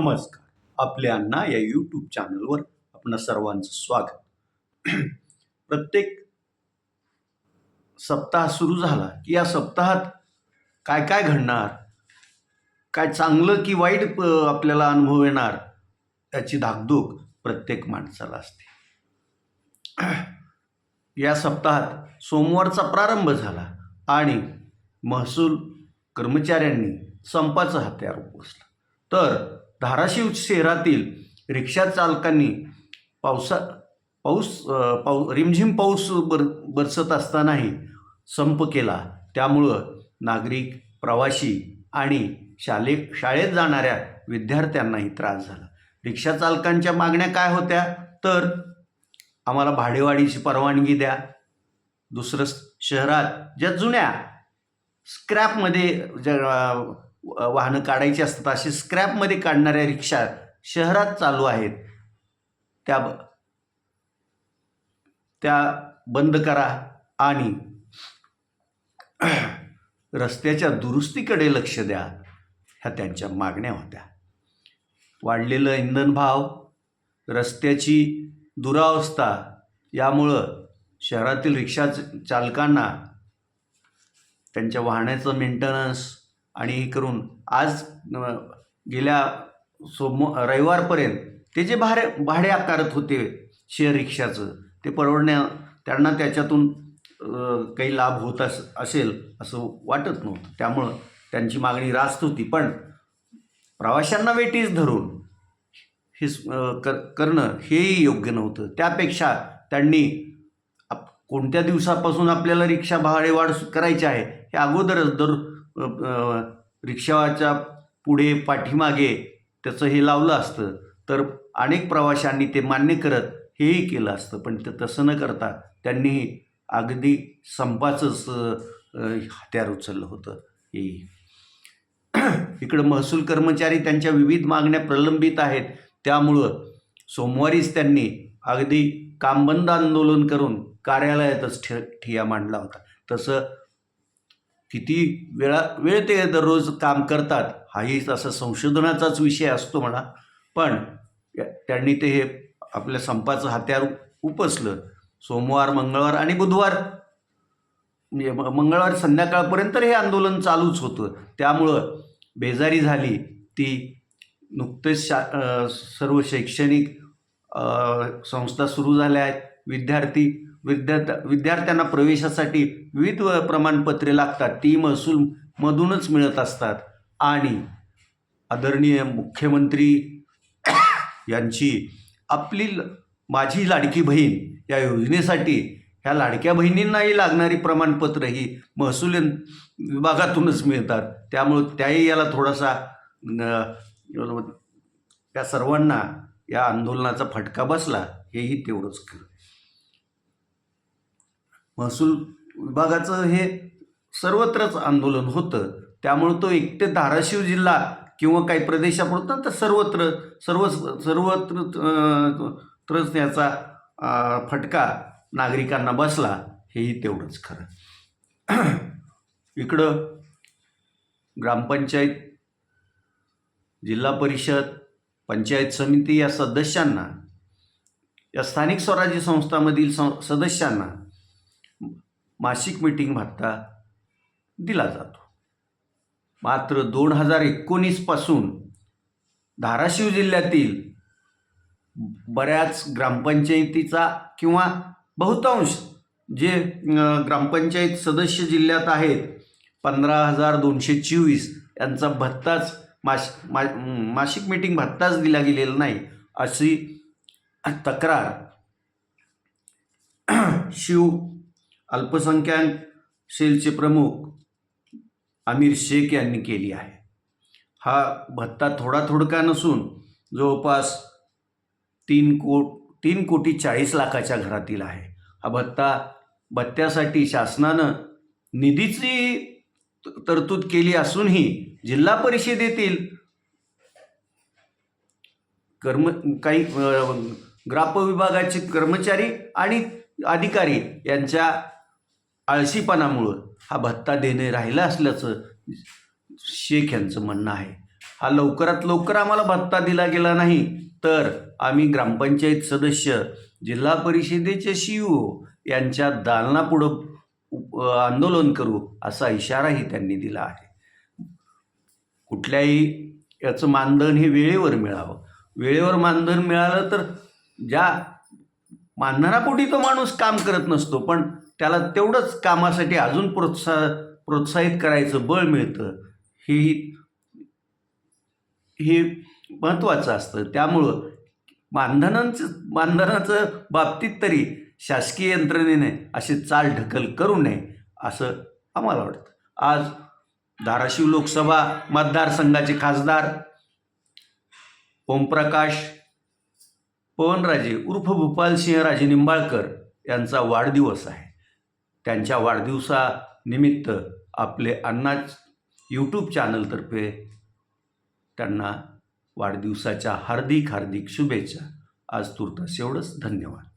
नमस्कार. आपले अण्णा या यूट्यूब चॅनलवर आपण सर्वांचं स्वागत. प्रत्येक सप्ताह सुरू झाला की या सप्ताहात काय काय घडणार? काय चांगलं की वाईट आपल्याला अनुभव येणार? याची धाकधूक प्रत्येक माणसाला असते. या सप्ताहात सोमवारचा प्रारंभ झाला आणि महसूल कर्मचाऱ्यांनी संपाचं हत्यार उपसलं तर धाराशिव शहरातील रिक्षा चालकांनी पावसा पाऊस पाऊ रिमझिम पाऊस बर बरसत असतानाही संप केला. त्यामुळं नागरिक प्रवासी आणि शाले शाळेत जाणाऱ्या विद्यार्थ्यांनाही त्रास झाला. रिक्षा चालकांच्या मागण्या काय होत्या? तर आम्हाला भाडेवाढीची परवानगी द्या. दुसरं शहरात ज्या जुन्या स्क्रॅपमध्ये ज्या वाहनं काढायची असतात अशी स्क्रॅपमध्ये काढणाऱ्या रिक्षा शहरात चालू आहेत. त्या ब- त्या बंद करा आणि रस्त्याच्या दुरुस्तीकडे लक्ष द्या ह्या त्यांच्या मागण्या होत्या. वाढलेलं इंधन भाव रस्त्याची दुरावस्था यामुळं शहरातील रिक्षा चालकांना त्यांच्या वाहनाचं मेंटेनन्स आणि हे करून आज गेल्या सोम रविवारपर्यंत ते जे भाडे भाडे आकारत होते शेअर रिक्षाचं ते परवडण्या त्यांना त्याच्यातून काही लाभ होत अस असेल असं वाटत नव्हतं. त्यामुळं त्यांची मागणी रास्त होती. पण प्रवाशांना वेटीस धरून हे कर करणं हेही योग्य नव्हतं. त्यापेक्षा त्यांनी आप कोणत्या दिवसापासून आपल्याला रिक्षा भाडेवाढ वाढ करायची आहे हे अगोदरच दर रिक्षाच्या पुढे पाठीमागे त्याचं हे लावलं असतं. तर अनेक प्रवाशांनी ते मान्य करत हेही केलं असतं. पण ते तसं न करता त्यांनी अगदी संपाचंच हत्यार उचललं होतं हे. इकडं महसूल कर्मचारी त्यांच्या विविध मागण्या प्रलंबित आहेत. त्यामुळं सोमवारीच त्यांनी अगदी कामबंद आंदोलन करून कार्यालयातच ठे ठिया मांडला होता. तसं किती वेळा वेळ ते दररोज काम करतात हाही तसा संशोधनाचाच विषय असतो म्हणा. पण त्यांनी ते हे आपल्या संपाचं हत्यार उपसलं. सोमवार मंगळवार आणि बुधवार. म्हणजे म- मंगळवार संध्याकाळपर्यंत हे आंदोलन चालूच होतं. त्यामुळं बेजारी झाली. ती नुकतेच शा सर्व शैक्षणिक संस्था सुरू झाल्या आहेत. विद्यार्थी विद्यार्थ्या विद्यार्थ्यांना प्रवेशासाठी विविध प्रमाणपत्रे लागतात. ती महसूलमधूनच मिळत असतात. आणि आदरणीय मुख्यमंत्री यांची आपली माझी लाडकी बहीण या योजनेसाठी ह्या लाडक्या बहिणींनाही लागणारी प्रमाणपत्र ही महसूल विभागातूनच मिळतात. त्यामुळं त्याही याला थोडासा त्या सर्वांना या आंदोलनाचा फटका बसला हेही तेवढंच खरं. महसूल विभागाचं हे सर्वत्रच आंदोलन होतं. त्यामुळं तो एकटे धाराशिव जिल्हा किंवा काही प्रदेशापुरता तर सर्वत्र सर्व सर्वत्र याचा फटका नागरिकांना बसला. हेही तेवढंच खरं. इकडं ग्रामपंचायत जिल्हा परिषद पंचायत समिती या सदस्यांना या स्थानिक स्वराज्य संस्थांमधील सं सदस्यांना मासिक मीटिंग भत्ता दिला जातो. मात्र दोन हजार एकोणीसपासून धाराशिव जिल्ह्यातील बऱ्याच ग्रामपंचायतीचा किंवा बहुतांश जे ग्रामपंचायत सदस्य जिल्ह्यात आहेत पंधरा हजार दोनशे चोवीस यांचा भत्ताच मास मा मासिक मीटिंग भत्ताच दिला गेलेला नाही अशी तक्रार शिव अल्पसंख्याक सेलचे प्रमुख आमिर शेख यांनी केली आहे. हा भत्ता थोडा थोडका नसून जवळपास तीन को तीन कोटी चाळीस लाखाच्या घरातील आहे. हा भत्ता भत्त्यासाठी शासनानं निधीची तरतूद केली असूनही जिल्हा परिषदेतील कर्म काही ग्राप विभागाचे कर्मचारी आणि अधिकारी यांच्या आळशीपणामुळं हा भत्ता देणे राहिला असल्याचं शेख यांचं म्हणणं आहे. हा लवकरात लवकर आम्हाला भत्ता दिला गेला नाही तर आम्ही ग्रामपंचायत सदस्य जिल्हा परिषदेचे सी ओ यांच्या दालनापुढं उप- आंदोलन करू असा इशाराही त्यांनी दिला आहे. कुठल्याही याचं मानधन हे वेळेवर मिळावं. वेळेवर मानधन मिळालं तर ज्या मानधनापोटी तो माणूस काम करत नसतो पण त्याला तेवढंच कामासाठी अजून प्रोत्साह प्रोत्साहित करायचं बळ मिळतं ही हे महत्त्वाचं असतं. त्यामुळं मानधनांचं मानधनाचं बाबतीत तरी शासकीय यंत्रणेने असे चाल ढकल करू नये असं आम्हाला वाटतं. आज धाराशिव लोकसभा मतदारसंघाचे खासदार ओमप्रकाश पवनराजे उर्फ भूपालसिंह राजे निंबाळकर यांचा वाढदिवस आहे. त्यांच्या वाढदिवसानिमित्त आपले अण्णाच यूट्यूब चॅनलतर्फे त्यांना वाढदिवसाच्या हार्दिक हार्दिक शुभेच्छा. आज तुर्तास एवढंच. धन्यवाद.